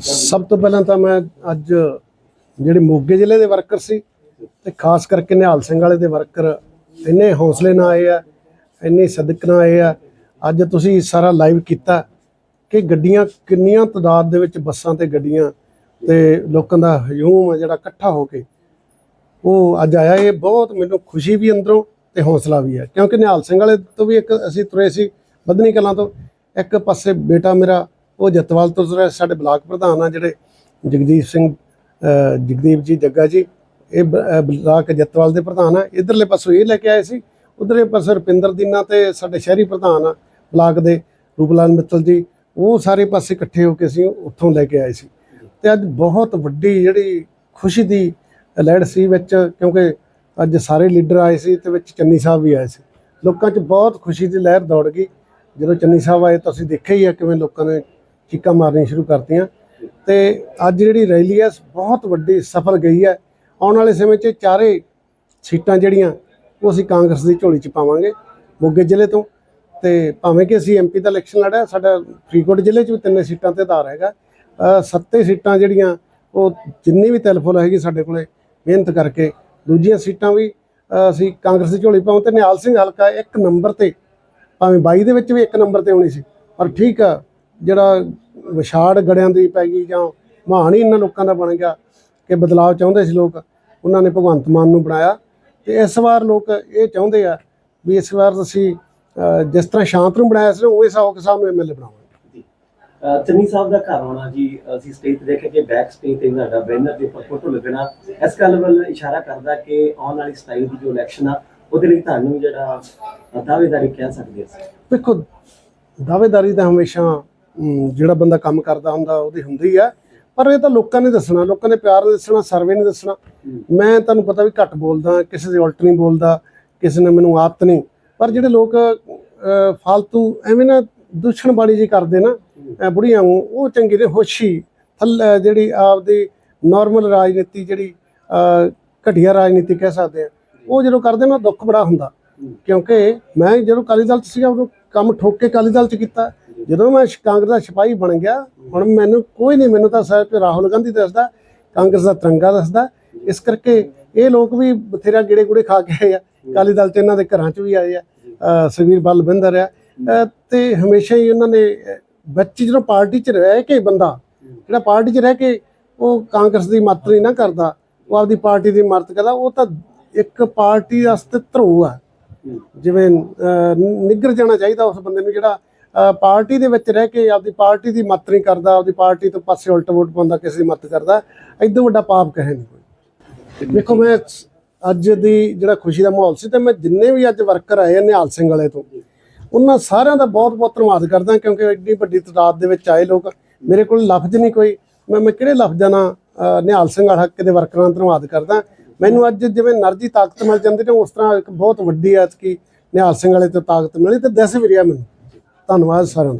ਸਭ ਤੋਂ ਪਹਿਲਾਂ ਤਾਂ ਮੈਂ ਅੱਜ ਜਿਹੜੇ ਮੋਗੇ ਜ਼ਿਲ੍ਹੇ ਦੇ ਵਰਕਰ ਸੀ ਤੇ ਖਾਸ ਕਰਕੇ ਨਿਹਾਲ ਸਿੰਘ ਵਾਲੇ ਦੇ ਵਰਕਰ, ਇੰਨੇ ਹੌਸਲੇ ਨਾਲ ਆਏ ਆ, ਇੰਨੇ ਸਦਕ ਨਾਲ ਆਏ ਆ। ਅੱਜ ਤੁਸੀਂ ਸਾਰਾ ਲਾਈਵ ਕੀਤਾ ਕਿ ਗੱਡੀਆਂ ਕਿੰਨੀਆਂ ਤਦਾਦ ਦੇ ਵਿੱਚ ਬੱਸਾਂ ਤੇ ਗੱਡੀਆਂ ਤੇ ਲੋਕਾਂ ਦਾ ਹਜੂਮ ਆ ਜਿਹੜਾ ਇਕੱਠਾ ਹੋ ਕੇ। ਉਹ ਅੱਜ ਆਇਆ, ਇਹ ਬਹੁਤ ਮੈਨੂੰ ਖੁਸ਼ੀ ਵੀ ਅੰਦਰੋਂ ਤੇ ਹੌਸਲਾ ਵੀ ਹੈ ਕਿਉਂਕਿ ਨਿਹਾਲ ਸਿੰਘ ਵਾਲੇ ਤੋਂ ਵੀ ਇੱਕ ਅਸੀਂ ਤੁਰੇ ਸੀ ਬਦਨੀ ਕਲਾਂ ਤੋਂ। ਇੱਕ ਪਾਸੇ ਬੇਟਾ ਮੇਰਾ ਉਹ ਜਤਵਾਲ ਤੋਂ ਸਾਡੇ ਬਲਾਕ ਪ੍ਰਧਾਨ ਆ ਜਿਹੜੇ ਜਗਦੀਪ ਸਿੰਘ ਜਗਦੀਪ ਜੀ ਜੱਗਾ ਜੀ, ਇਹ ਬ- ਬਲਾਕ ਜਤਵਾਲ ਦੇ ਪ੍ਰਧਾਨ ਆ। ਇਧਰਲੇ ਪਾਸੋਂ ਇਹ ਲੈ ਕੇ ਆਏ ਸੀ। ਉਧਰਲੇ ਪਾਸੇ ਰੁਪਿੰਦਰ ਦੀਨਾ ਤੇ ਸਾਡੇ ਸ਼ਹਿਰੀ ਪ੍ਰਧਾਨ ਆ, ਬਲਾਕ ਦੇ ਰੂਪਲਾਲ ਮਿੱਤਲ ਜੀ, ਉਹ ਸਾਰੇ ਪਾਸੇ ਇਕੱਠੇ ਹੋ ਕੇ ਅਸੀਂ ਉੱਥੋਂ ਲੈ ਕੇ ਆਏ ਸੀ। ਤੇ ਅੱਜ ਬਹੁਤ ਵੱਡੀ ਜਿਹੜੀ ਖੁਸ਼ੀ ਦੀ ਲਹਿਰ ਸੀ ਵਿੱਚ, ਕਿਉਂਕਿ ਅੱਜ ਸਾਰੇ ਲੀਡਰ ਆਏ ਸੀ ਤੇ ਵਿੱਚ ਚੰਨੀ ਸਾਹਿਬ ਵੀ ਆਏ ਸੀ। ਲੋਕਾਂ 'ਚ ਬਹੁਤ ਖੁਸ਼ੀ ਦੀ ਲਹਿਰ ਦੌੜ ਗਈ। ਜਦੋਂ ਚੰਨੀ ਸਾਹਿਬ ਆਏ ਤਾਂ ਅਸੀਂ ਦੇਖਿਆ ਹੀ ਆ ਕਿਵੇਂ ਲੋਕਾਂ ਨੇ ਚੀਕਾਂ ਮਾਰਨੀਆਂ ਸ਼ੁਰੂ ਕਰਤੀਆਂ। ਤੇ ਅੱਜ ਜਿਹੜੀ ਰੈਲੀ ਹੈ ਬਹੁਤ ਵੱਡੀ ਸਫਲ ਗਈ ਹੈ ਆਉਣ ਵਾਲੇ ਸਮੇਂ 'ਚ ਚਾਰੇ ਸੀਟਾਂ ਜਿਹੜੀਆਂ, ਉਹ ਅਸੀਂ ਕਾਂਗਰਸ ਦੀ ਝੋਲੀ 'ਚ ਪਾਵਾਂਗੇ, ਮੋਗੇ ਜ਼ਿਲ੍ਹੇ ਤੋਂ। ਤੇ ਭਾਵੇਂ ਕਿ ਅਸੀਂ ਐਮਪੀ ਦਾ ਇਲੈਕਸ਼ਨ ਲੜਿਆ, ਸਾਡਾ ਫਰੀਦਕੋਟ ਜ਼ਿਲ੍ਹੇ 'ਚ ਵੀ ਤਿੰਨੇ ਸੀਟਾਂ ਤੇ ਧਾਰ ਹੈਗਾ। ਸੱਤੇ ਸੀਟਾਂ ਜਿਹੜੀਆਂ, ਉਹ ਜਿੰਨੀ ਵੀ ਤਿਲਫੁਲ ਹੈਗੀ ਸਾਡੇ ਕੋਲੇ, ਮਿਹਨਤ ਕਰਕੇ। ਦੂਜੀਆਂ ਸੀਟਾਂ ਵੀ ਅਸੀਂ ਕਾਂਗਰਸ ਦੀ ਝੋਲੀ ਪਾਉਂ ਤੇ ਨਿਹਾਲ ਸਿੰਘ ਹਲਕਾ ਇੱਕ ਨੰਬਰ ਤੇ, ਭਾਵੇਂ 22 ਦੇ ਵਿੱਚ ਵੀ ਇੱਕ ਨੰਬਰ ਤੇ ਹੋਣੀ ਸੀ, ਪਰ ਠੀਕ ਆ ਜਿਹੜਾ ਵਿਛਾੜ ਗੜਿਆਂ ਦੀ ਪੈ ਗਈ ਜਾਂ ਮਹਾਨ ਹੀ ਇਹਨਾਂ ਲੋਕਾਂ ਦਾ ਬਣ ਗਿਆ ਕਿ ਬਦਲਾਅ ਚਾਹੁੰਦੇ ਸੀ ਲੋਕ ਉਹਨਾਂ ਨੇ ਭਗਵੰਤ ਮਾਨ ਨੂੰ ਬਣਾਇਆ। ਤੇ ਇਸ ਵਾਰ ਲੋਕ ਇਹ ਚਾਹੁੰਦੇ ਆ ਵੀ ਇਸ ਵਾਰ ਅਸੀਂ ਜਿਸ ਤਰ੍ਹਾਂ ਸ਼ਾਂਤ ਨੂੰ ਬਣਾਇਆ ਸੀ ਉਹ ਹਿਸਾਬ ਸਾਹਿਬ ਨੂੰ ਐਮਐਲਏ ਬਣਾਵਾਂਗੇ। ਚੰਨੀ ਸਾਹਿਬ ਦਾ ਘਰ ਆਉਣਾ ਜੀ ਅਸੀਂ ਸਟੇਜ ਤੇ ਦੇਖਿਆ ਕਿ ਬੈਕ ਸਟੇਜ ਤੇ ਸਾਡਾ ਬੈਨਰ ਦੇ ਉੱਪਰ ਫੋਟੋ ਲੱਗਣਾ। ਇਸ ਗੱਲ ਵੱਲ ਇਸ਼ਾਰਾ ਕਰਦਾ ਕਿ ਆਉਣ ਵਾਲੀ 27 ਦੀ ਜੋ ਇਲੈਕਸ਼ਨ ਆ ਉਹਦੇ ਲਈ ਤੁਹਾਨੂੰ ਜਿਹੜਾ ਦਾਅਵੇਦਾਰੀ ਕਹਿ ਸਕਦੇ ਅਸੀਂ। ਦੇਖੋ ਦਾਅਵੇਦਾਰੀ ਤਾਂ ਹਮੇਸ਼ਾ ਜਿਹੜਾ ਬੰਦਾ ਕੰਮ ਕਰਦਾ ਹੁੰਦਾ ਉਹਦੀ ਹੁੰਦੀ ਆ। ਪਰ ਇਹ ਤਾਂ ਲੋਕਾਂ ਨੇ ਦੱਸਣਾ ਲੋਕਾਂ ਨੇ ਪਿਆਰ ਨਾਲ ਦੱਸਣਾ ਸਰਵੇ ਨੇ ਦੱਸਣਾ। ਮੈਂ ਤੁਹਾਨੂੰ ਪਤਾ ਵੀ ਘੱਟ ਬੋਲਦਾ ਕਿਸੇ ਦੇ ਉਲਟ ਨਹੀਂ ਬੋਲਦਾ ਕਿਸੇ ਨੇ ਮੈਨੂੰ ਆਦਤ ਨਹੀਂ। ਪਰ ਜਿਹੜੇ ਲੋਕ ਅਹ, ਫਾਲਤੂ ਐਵੇਂ ਨਾ ਦੁਸ਼ਣਬਾਣੀ ਜੀ ਕਰਦੇ ਨਾ ਬੁੜੀਆਂ ਨੂੰ ਉਹ ਚੰਗੀ ਨੇ ਹੋਸ਼ੀ ਥੱਲੇ ਜਿਹੜੀ ਆਪਦੀ ਨਾਰਮਲ ਰਾਜਨੀਤੀ ਜਿਹੜੀ ਘਟੀਆ ਰਾਜਨੀਤੀ ਕਹਿ ਸਕਦੇ ਆ ਉਹ ਜਦੋਂ ਕਰਦੇ ਨਾ ਦੁੱਖ ਬੜਾ ਹੁੰਦਾ। ਕਿਉਂਕਿ ਮੈਂ ਜਦੋਂ ਅਕਾਲੀ ਦਲ ਚ ਸੀਗਾ ਉਦੋਂ ਕੰਮ ਠੋਕ ਕੇ ਅਕਾਲੀ ਦਲ ਚ ਕੀਤਾ। ਜਦੋਂ ਮੈਂ ਸ਼- ਕਾਂਗਰਸ ਦਾ ਸਿਪਾਹੀ ਬਣ ਗਿਆ ਹੁਣ ਮੈਨੂੰ ਕੋਈ ਨਹੀਂ ਮੈਨੂੰ ਤਾਂ ਸਾਹਿਬ ਰਾਹੁਲ ਗਾਂਧੀ ਦੱਸਦਾ ਕਾਂਗਰਸ ਦਾ ਤਿਰੰਗਾ ਦੱਸਦਾ। ਇਸ ਕਰਕੇ ਇਹ ਲੋਕ ਵੀ ਬਥੇਰਾ ਗੇੜੇ ਗੁੜੇ ਖਾ ਕੇ ਆਏ ਆ। ਅਕਾਲੀ ਦਲ ਚ ਇਹਨਾਂ ਦੇ ਘਰਾਂ ਚ ਵੀ ਆਏ ਆ ਅਹ ਸੁਖਬੀਰ ਬਲਵਿੰਦਰ ਆ। ਅਹ ਤੇ ਹਮੇਸ਼ਾ ਹੀ ਉਹਨਾਂ ਨੇ ਅਹ, ਜਦੋਂ ਪਾਰਟੀ ਚ ਰਹਿ ਕੇ ਬੰਦਾ ਜਿਹੜਾ ਪਾਰਟੀ ਚ ਰਹਿ ਕੇ ਉਹ ਕਾਂਗਰਸ ਦੀ ਮਦਦ ਨਹੀਂ ਨਾ ਕਰਦਾ ਉਹ ਆਪਦੀ ਪਾਰਟੀ ਦੀ ਮਦਦ ਕਰਦਾ ਉਹ ਤਾਂ ਇੱਕ ਪਾਰਟੀ ਵਾਸਤੇ ਧਰੋ ਆ। ਜਿਵੇਂ ਅਹ, ਨਿੱਘਰ ਜਾਣਾ ਚਾਹੀਦਾ ਉਸ ਬੰਦੇ ਨੂੰ ਜਿਹੜਾ ਪਾਰਟੀ ਦੇ ਵਿੱਚ ਰਹਿ ਕੇ ਆਪਦੀ ਪਾਰਟੀ ਦੀ ਮੱਤ ਨਹੀਂ ਕਰਦਾ, ਆਪਦੀ ਪਾਰਟੀ ਤੋਂ ਪਾਸੇ ਉਲਟ ਵੋਟ ਪਾਉਂਦਾ, ਕਿਸੇ ਦੀ ਮੱਤ ਕਰਦਾ ਇਦੋਂ ਵੱਡਾ ਪਾਪ ਕਹੇ ਨਹੀਂ ਕੋਈ। ਦੇਖੋ ਮੈਂ ਅੱਜ ਦੀ ਜਿਹੜਾ ਖੁਸ਼ੀ ਦਾ ਮਾਹੌਲ ਸੀ ਤੇ ਮੈਂ ਜਿੰਨੇ ਵੀ ਅੱਜ ਵਰਕਰ ਆਏ ਨਿਹਾਲ ਸਿੰਘ ਵਾਲੇ ਤੋਂ, ਉਹਨਾਂ ਸਾਰਿਆਂ ਦਾ ਬਹੁਤ ਬਹੁਤ ਧੰਨਵਾਦ ਕਰਦਾ ਕਿਉਂਕਿ ਐਡੀ ਵੱਡੀ ਤਾਦਾਦ ਦੇ ਵਿੱਚ ਆਏ ਲੋਕ, ਮੇਰੇ ਕੋਲ ਲਫ਼ਜ਼ ਨਹੀਂ ਕੋਈ। ਮੈਂ ਮੈਂ ਕਿਹੜੇ ਲਫ਼ਜ਼ਾਂ ਨਾਲ ਨਿਹਾਲ ਸਿੰਘ ਵਾਲਾ ਦੇ ਵਰਕਰਾਂ ਦਾ ਧੰਨਵਾਦ ਕਰਦਾ। ਮੈਨੂੰ ਅੱਜ ਜਿਵੇਂ ਨਰਜੀ ਤਾਕਤ ਮਿਲ ਜਾਂਦੀ ਤੇ ਉਸ ਤਰ੍ਹਾਂ ਇੱਕ ਬਹੁਤ ਵੱਡੀ ਅੱਜ ਕੀ ਨਿਹਾਲ ਸਿੰਘ ਵਾਲੇ ਤੋਂ ਤਾਕਤ ਮਿਲੀ ਤੇ ਦੱਸ ਵੀ ਰਿਹਾ ਮੈਨੂੰ। ਧੰਨਵਾਦ ਸਾਰਿਆਂ ਦਾ।